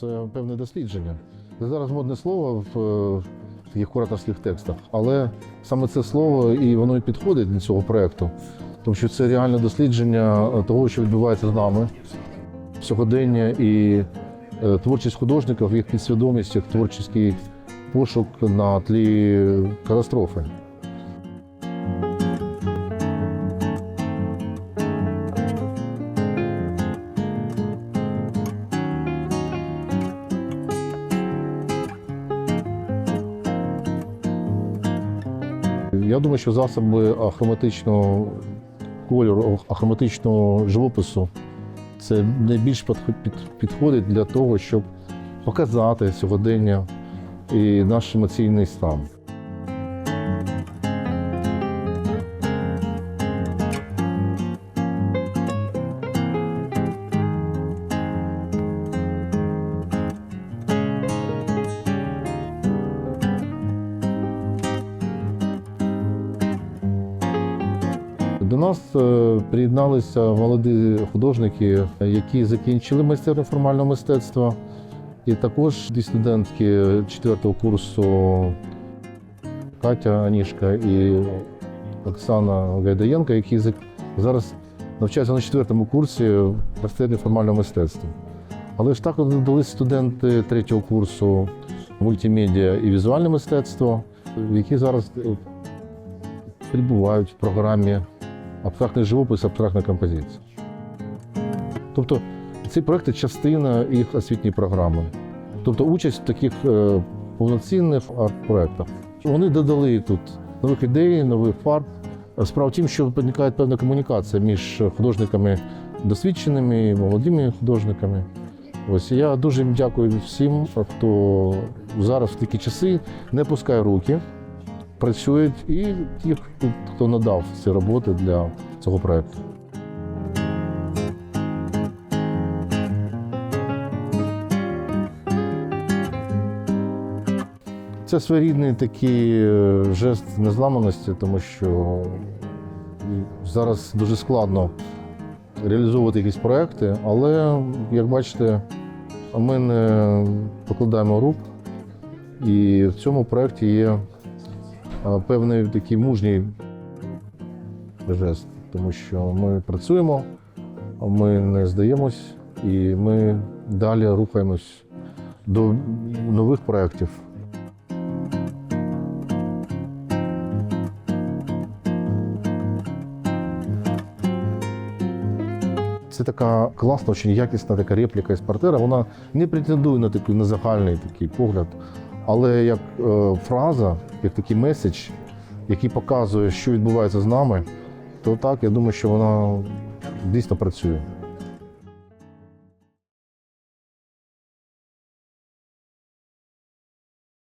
Це певне дослідження. Це зараз модне слово в е, таких кураторських текстах, але саме це слово і воно і підходить для цього проєкту, тому що це реальне дослідження того, що відбувається з нами сьогодення і е, творчість художників, їх підсвідомість, їх творчий пошук на тлі катастрофи. Я думаю, що засоби ахроматичного кольору, ахроматичного живопису це найбільш підходить для того, щоб показати сьогодення і наш емоційний стан. До нас е, приєдналися молоді художники, які закінчили майстерню формального мистецтва, і також дві студентки четвертого курсу Катя Анішка і Оксана Гайдаєнка, які зараз навчаються на четвертому курсі майстерні формального мистецтва. Але ж також додались студенти третього курсу мультимедіа і візуальне мистецтво, які зараз е, перебувають в програмі абстрактний живопис, абстрактна композиція. Тобто ці проекти частина їх освітньої програми. Тобто участь в таких е, повноцінних арт-проектах. Вони додали тут нових ідей, нових фарб. Справа в тім, що виникає певна комунікація між художниками досвідченими і молодими художниками. Ось я дуже дякую всім, хто зараз в такі часи не пускає руки, працюють, і ті, хто- надав ці роботи для цього проекту. Це своєрідний такий е, жест незламаності, тому що зараз дуже складно реалізовувати якісь проекти, але, як бачите, ми не покладаємо рук, і в цьому проєкті є певний такий мужній жест, тому що ми працюємо, ми не здаємось і ми далі рухаємось до нових проєктів. Це така класна, дуже якісна така репліка із партера. Вона не претендує на такий на загальний такий погляд, але як е, фраза, як такий меседж, який показує, що відбувається з нами, то так, я думаю, що вона дійсно працює.